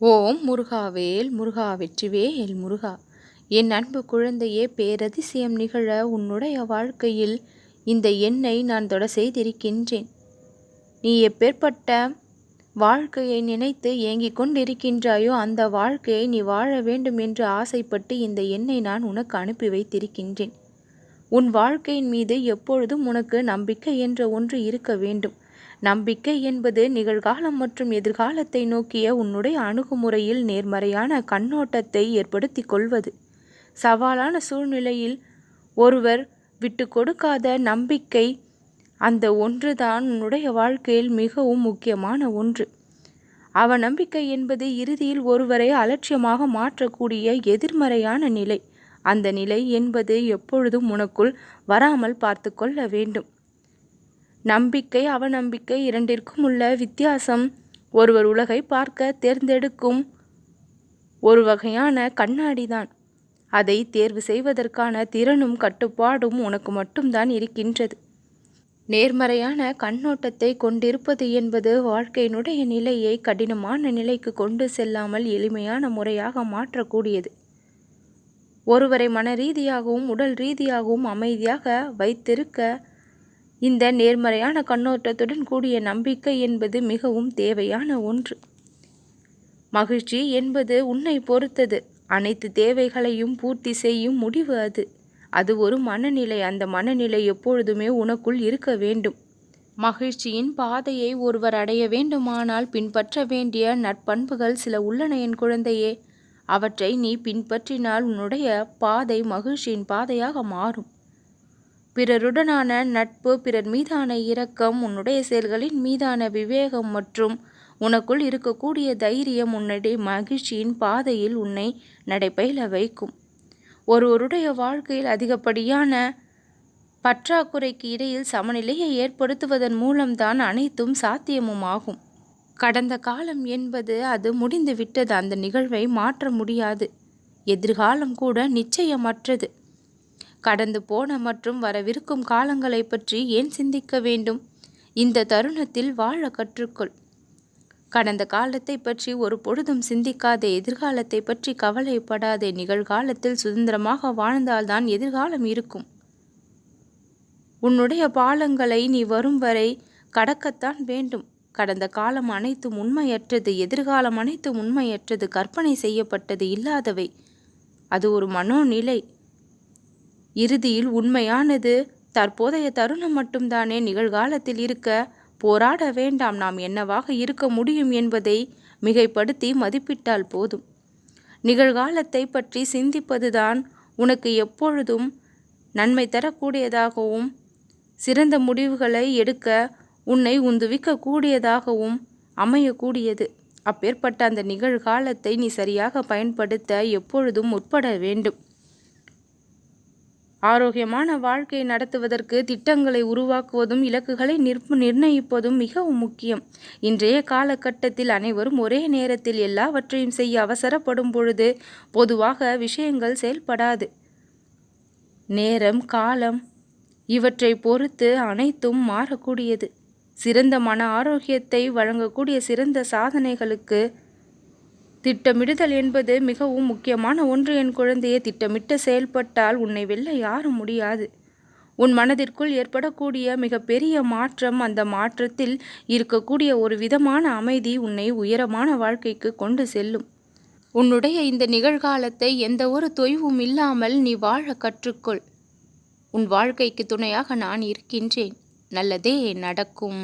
ஓம் முருகாவேல் முருகா வெற்றிவேல் முருகா. என் அன்பு குழந்தையே பேரதிசயம் நிகழ உன்னுடைய வாழ்க்கையில் இந்த எண்ணை நான் தொட செய்திருக்கின்றேன். நீ எப்பேற்பட்ட வாழ்க்கையை நினைத்து ஏங்கிக் கொண்டிருக்கின்றாயோ அந்த வாழ்க்கையை நீ வாழ வேண்டும் என்று ஆசைப்பட்டு இந்த எண்ணை நான் உனக்கு அனுப்பி வைத்திருக்கின்றேன். உன் வாழ்க்கையின் மீது எப்பொழுதும் உனக்கு நம்பிக்கை என்ற ஒன்று இருக்க வேண்டும். நம்பிக்கை என்பது நிகழ்காலம் மற்றும் எதிர்காலத்தை நோக்கிய உன்னுடைய அணுகுமுறையில் நேர்மறையான கண்ணோட்டத்தை ஏற்படுத்தி கொள்வது. சவாலான சூழ்நிலையில் ஒருவர் விட்டு கொடுக்காத நம்பிக்கை அந்த ஒன்றுதான் உன்னுடைய வாழ்க்கையில் மிகவும் முக்கியமான ஒன்று. அவநம்பிக்கை என்பது இறுதியில் ஒருவரை அலட்சியமாக மாற்றக்கூடிய எதிர்மறையான நிலை. அந்த நிலை என்பது எப்பொழுதும் உனக்குள் வராமல் பார்த்து கொள்ள வேண்டும். நம்பிக்கை அவநம்பிக்கை இரண்டிற்கும் உள்ள வித்தியாசம். ஒருவர் உலகை பார்க்க தேர்ந்தெடுக்கும் ஒரு வகையான கண்ணாடிதான். அதை தேர்வு செய்வதற்கான திறனும் கட்டுப்பாடும் உனக்கு மட்டும்தான் இருக்கின்றது. நேர்மறையான கண்ணோட்டத்தை கொண்டிருப்பது என்பது வாழ்க்கையினுடைய நிலையை கடினமான நிலைக்கு கொண்டு செல்லாமல் எளிமையான முறையாக மாற்றக்கூடியது. ஒருவரை மன ரீதியாகவும் உடல் ரீதியாகவும் அமைதியாக வைத்திருக்க இந்த நேர்மறையான கண்ணோட்டத்துடன் கூடிய நம்பிக்கை என்பது மிகவும் தேவையான ஒன்று. மகிழ்ச்சி என்பது உன்னை பொறுத்தது. அனைத்து தேவைகளையும் பூர்த்தி செய்யும் முடிவு அது. அது ஒரு மனநிலை. அந்த மனநிலை எப்பொழுதுமே உனக்குள் இருக்க வேண்டும். மகிழ்ச்சியின் பாதையை ஒருவர் அடைய வேண்டுமானால் பின்பற்ற வேண்டிய நற்பண்புகள் சில உள்ளன என் குழந்தையே. அவற்றை நீ பின்பற்றினால் உன்னுடைய பாதை மகிழ்ச்சியின் பாதையாக மாறும். பிறருடனான நட்பு பிறர் மீதான இரக்கம் உன்னுடைய செயல்களின் மீதான விவேகம் மற்றும் உனக்குள் இருக்கக்கூடிய தைரியம் உன்னுடைய மகிழ்ச்சியின் பாதையில் உன்னை நடைபயில வைக்கும். ஒருவருடைய வாழ்க்கையில் அதிகப்படியான பற்றாக்குறைக்கு இடையில் சமநிலையை ஏற்படுத்துவதன் மூலம்தான் அனைத்தும் சாத்தியமும் ஆகும் கடந்த காலம் என்பது அது முடிந்துவிட்டது. அந்த நிகழ்வை மாற்ற முடியாது. எதிர்காலம் கூட நிச்சயமற்றது. கடந்து போன மற்றும் வரவிருக்கும் காலங்களை பற்றி ஏன் சிந்திக்க வேண்டும்? இந்த தருணத்தில் வாழ கற்றுக்கொள். கடந்த காலத்தை பற்றி ஒரு பொழுதும் சிந்திக்காதே எதிர்காலத்தை பற்றி கவலைப்படாதே. நிகழ்காலத்தில் சுதந்திரமாக வாழ்ந்தால்தான் எதிர்காலம் இருக்கும். உன்னுடைய பாலங்களை நீ வரும் வரை கடக்கத்தான் வேண்டும். கடந்த காலம் அனைத்தும் உண்மையற்றது எதிர்காலம் அனைத்தும் உண்மையற்றது. கற்பனை செய்யப்பட்டது இல்லாதவை. அது ஒரு மனோநிலை. இறுதியில் உண்மையானது தற்போதைய தருணம் மட்டும்தானே நிகழ்காலத்தில் இருக்க போராட வேண்டாம் நாம் என்னவாக இருக்க முடியும் என்பதை மிகைப்படுத்தி மதிப்பிட்டால் போதும். நிகழ்காலத்தை பற்றி சிந்திப்பதுதான் உனக்கு எப்பொழுதும் நன்மை தரக்கூடியதாகவும் சிறந்த முடிவுகளை எடுக்க உன்னை உந்துவிக்கக்கூடியதாகவும் அமையக்கூடியது. அப்பேற்பட்ட அந்த நிகழ்காலத்தை நீ சரியாக பயன்படுத்த எப்பொழுதும் முற்பட வேண்டும். ஆரோக்கியமான வாழ்க்கையை நடத்துவதற்கு திட்டங்களை உருவாக்குவதும் இலக்குகளை நிற்பு நிர்ணயிப்பதும் மிகவும் முக்கியம். இன்றைய காலகட்டத்தில் அனைவரும் ஒரே நேரத்தில் எல்லாவற்றையும் செய்ய அவசரப்படும் பொழுது பொதுவாக விஷயங்கள் செயல்படாது. நேரம் காலம் இவற்றை பொறுத்து அனைத்தும் மாறக்கூடியது. சிறந்த மன ஆரோக்கியத்தை வழங்கக்கூடிய சிறந்த சாதனைகளுக்கு திட்டமிடுதல் என்பது மிகவும் முக்கியமான ஒன்று. என் குழந்தையை திட்டமிட்டு செயல்பட்டால் உன்னை வெல்ல யாரும் முடியாது. உன் மனதிற்குள் ஏற்படக்கூடிய மிகப்பெரிய மாற்றம் அந்த மாற்றத்தில் இருக்கக்கூடிய ஒரு விதமான அமைதி உன்னை உயரமான வாழ்க்கைக்கு கொண்டு செல்லும். உன்னுடைய இந்த நிகழ்காலத்தை எந்த ஒரு தொய்வும் இல்லாமல் நீ வாழ கற்றுக்கொள். உன் வாழ்க்கைக்கு துணையாக நான் இருக்கின்றேன். நல்லதே நடக்கும்.